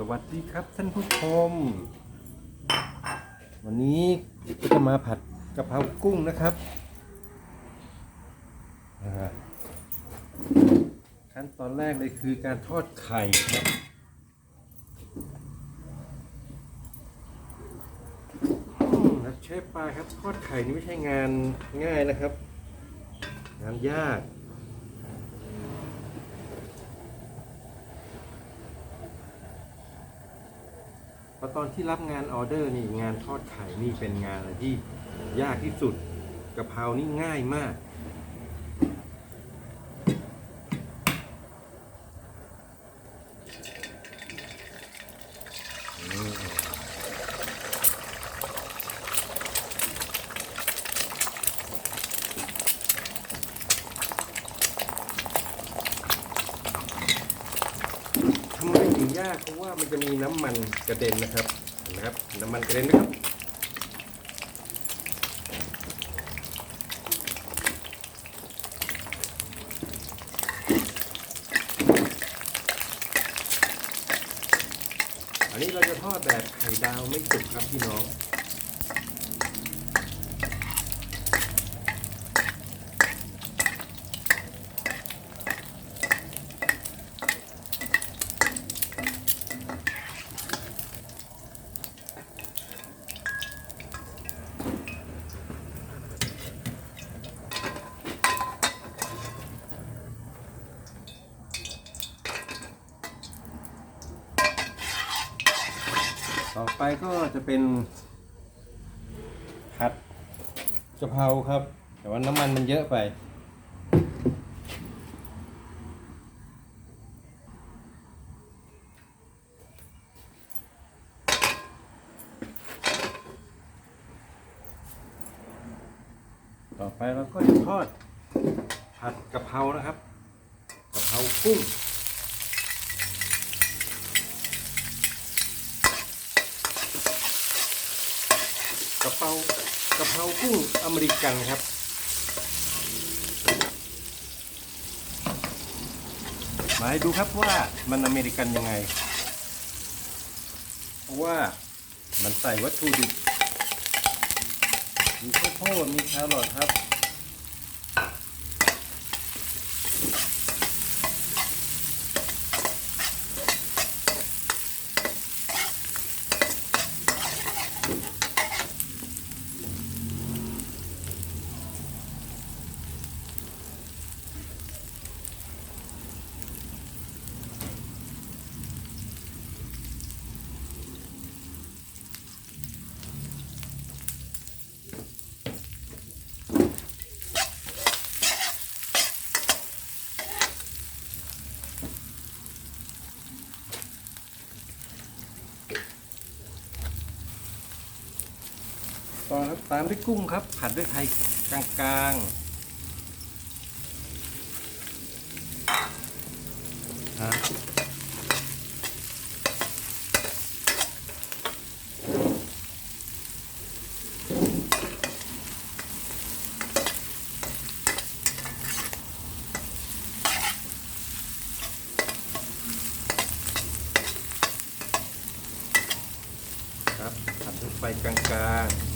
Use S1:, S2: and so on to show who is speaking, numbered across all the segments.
S1: สวัสดีครับท่านผู้ชม วันนี้ก็จะมาผัดกะเพรากุ้งนะครับ ขั้นตอนแรกเลยคือการทอดไข่ครับครับเชฟปลาครับทอดไข่นี่ไม่ใช่งานง่ายนะครับ งานยาก ราะตอนที่รับงานออเดอร์นี่งานทอดไข่นี่เป็นงานอะไรที่ยากที่สุดกะเพรานี่ง่ายมากทำไมถึง ยากเพราะว่ามันจะมีน้ำมันกระเด็นนะครับเห็นไหมครับ น้ำมันกระเด็นนะครับอันนี้เราจะทอดแบบไข่ดาวไม่สุกครับพี่น้อง ต่อไปก็จะเป็นผัดกะเพราครับ แต่ว่าน้ำมันมันเยอะไปต่อไปเราก็จะทอดผัดกะเพรานะครับกะเพรากุ้ง กะเพรากะเพรากุ้งอเมริกันครับมาดูครับว่ามันอเมริกันยังไง เพราะว่ามันใส่วัตถุดิบมีข้าวโพดมีแครอทครับ ต่อครับตามด้วยกุ้งครับ ผัดด้วยไทยกลางๆฮะครับผัดด้วยไฟกลางๆ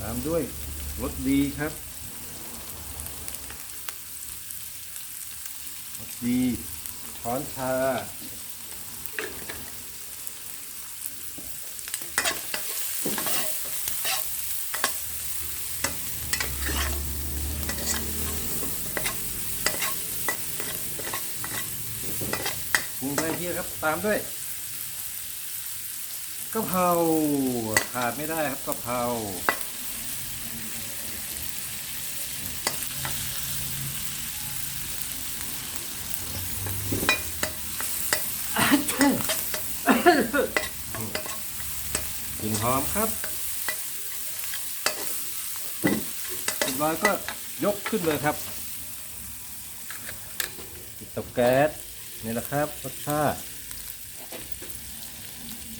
S1: ตามด้วยรสดีครับรสดีช้อนชาปรุงไปเที่ยครับ ตามด้วยกะเพราขาดไม่ได้ครับกะเพรา กลิ่นหอมครับเรียบร้อยก็ยกขึ้นเลยครับติดเตาแก๊สนี่แหละครับรสชาติ